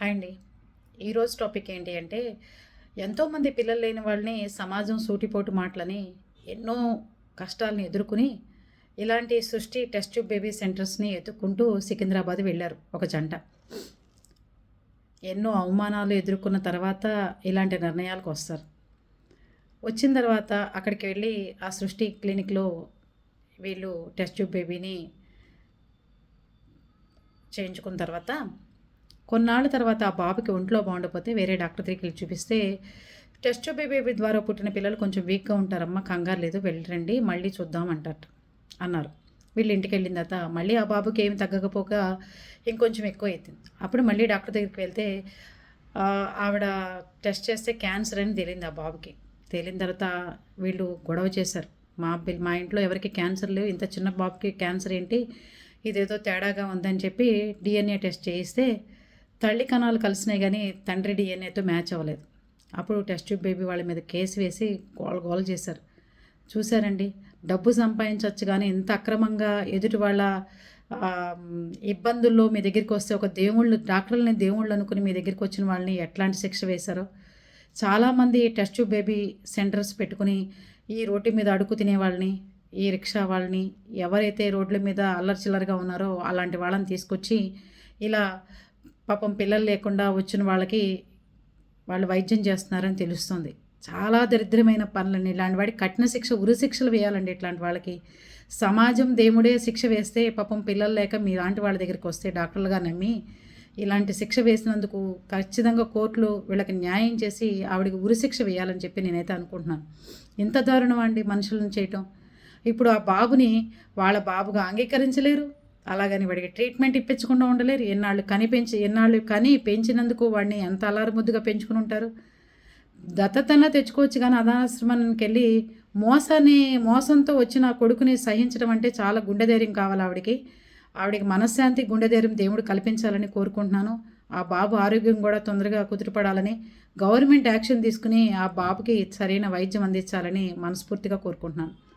Hi అండి ఈరోజు topic ఏంటి అంటే ఎంతోమంది పిల్లలు లేని వాళ్ళని సమాజం సూటిపోటు మాటలని ఎన్నో కష్టాలను ఎదుర్కొని ఇలాంటి సృష్టి టెస్ట్ ట్యూబ్ బేబీ సెంటర్స్ని ఎత్తుక్కుంటూ సికింద్రాబాద్ వెళ్ళారు ఒక జంట. ఎన్నో అవమానాలు ఎదుర్కొన్న తర్వాత ఇలాంటి నిర్ణయాలకు వస్తారు. వచ్చిన తర్వాత అక్కడికి వెళ్ళి ఆ సృష్టి క్లినిక్లో వీళ్ళు టెస్ట్ ట్యూబ్ బేబీని చేయించుకున్న తర్వాత కొన్నాళ్ళ తర్వాత ఆ బాబుకి ఒంట్లో బాగుండకపోతే వేరే డాక్టర్ దగ్గరికి వెళ్ళి చూపిస్తే టెస్ట్ బేబీ ద్వారా పుట్టిన పిల్లలు కొంచెం వీక్గా ఉంటారమ్మా కంగారు లేదు వెళ్ళరండి మళ్ళీ చూద్దాం అంటారు అన్నారు. వీళ్ళు ఇంటికి వెళ్ళిన తర్వాత మళ్ళీ ఆ బాబుకి ఏమి తగ్గకపోగా ఇంకొంచెం ఎక్కువ అవుతుంది అప్పుడు మళ్ళీ డాక్టర్ దగ్గరికి వెళ్తే ఆవిడ టెస్ట్ చేస్తే క్యాన్సర్ అని తేలింది ఆ బాబుకి. తేలిన తర్వాత వీళ్ళు గొడవ చేశారు. మా మా ఇంట్లో ఎవరికి క్యాన్సర్ లేవు ఇంత చిన్న బాబుకి క్యాన్సర్ ఏంటి ఇదేదో తేడాగా ఉందని చెప్పి డిఎన్ఏ టెస్ట్ చేయిస్తే తల్లి కణాలు కలిసినాయి కానీ తండ్రి డిఎన్ఏతో మ్యాచ్ అవ్వలేదు. అప్పుడు టెస్ట్ ట్యూబ్ బేబీ వాళ్ళ మీద కేసు వేసి గోల గోల చేశారు. చూశారండి. డబ్బు సంపాదించవచ్చు కానీ ఇంత అక్రమంగా ఎదుటి వాళ్ళ ఇబ్బందుల్లో మీ దగ్గరికి వస్తే ఒక దేవుళ్ళు డాక్టర్లని దేవుళ్ళు అనుకుని మీ దగ్గరికి వచ్చిన వాళ్ళని ఎట్లాంటి శిక్ష వేశారో. చాలామంది టెస్ట్ ట్యూబ్ బేబీ సెంటర్స్ పెట్టుకుని ఈ రోడ్డు మీద అడుగు తినే వాళ్ళని ఈ రిక్షా వాళ్ళని ఎవరైతే రోడ్ల మీద అల్లరి చిల్లరగా ఉన్నారో అలాంటి వాళ్ళని తీసుకొచ్చి ఇలా పాపం పిల్లలు లేకుండా వచ్చిన వాళ్ళకి వాళ్ళు వైద్యం చేస్తున్నారని తెలుస్తుంది. చాలా దరిద్రమైన పనులని ఇలాంటి వాడికి కఠిన శిక్ష ఉరి శిక్షలు వేయాలండి ఇట్లాంటి వాళ్ళకి. సమాజం దేవుడే శిక్ష వేస్తే పాపం పిల్లలు లేక మీ లాంటి వాళ్ళ దగ్గరికి వస్తే డాక్టర్లుగా నమ్మి ఇలాంటి శిక్ష వేసినందుకు ఖచ్చితంగా కోర్టులు వీళ్ళకి న్యాయం చేసి ఆవిడకి ఉరి శిక్ష వేయాలని చెప్పి నేనైతే అనుకుంటున్నాను. ఇంత దారుణం అండి మనుషులను చేయటం. ఇప్పుడు ఆ బాబుని వాళ్ళ బాబుగా అంగీకరించలేరు. అలాగని వాడికి ట్రీట్మెంట్ ఇప్పించకుండా ఉండలేరు. ఎన్నాళ్ళు కని పెంచి ఎన్నాళ్ళు కని పెంచినందుకు వాడిని ఎంత అలారు ముద్దుగా పెంచుకుని ఉంటారు? దత్తతన్నా తెచ్చుకోవచ్చు కానీ అనాశ్రమానికి వెళ్ళి మోసాన్ని మోసంతో వచ్చిన కొడుకుని సహించడం అంటే చాలా గుండె ధైర్యం కావాలి ఆవిడకి. ఆవిడకి మనశ్శాంతి గుండె ధైర్యం దేవుడు కల్పించాలని కోరుకుంటున్నాను. ఆ బాబు ఆరోగ్యం కూడా తొందరగా కుదిరిపడాలని గవర్నమెంట్ యాక్షన్ తీసుకుని ఆ బాబుకి సరైన వైద్యం అందించాలని మనస్ఫూర్తిగా కోరుకుంటున్నాను.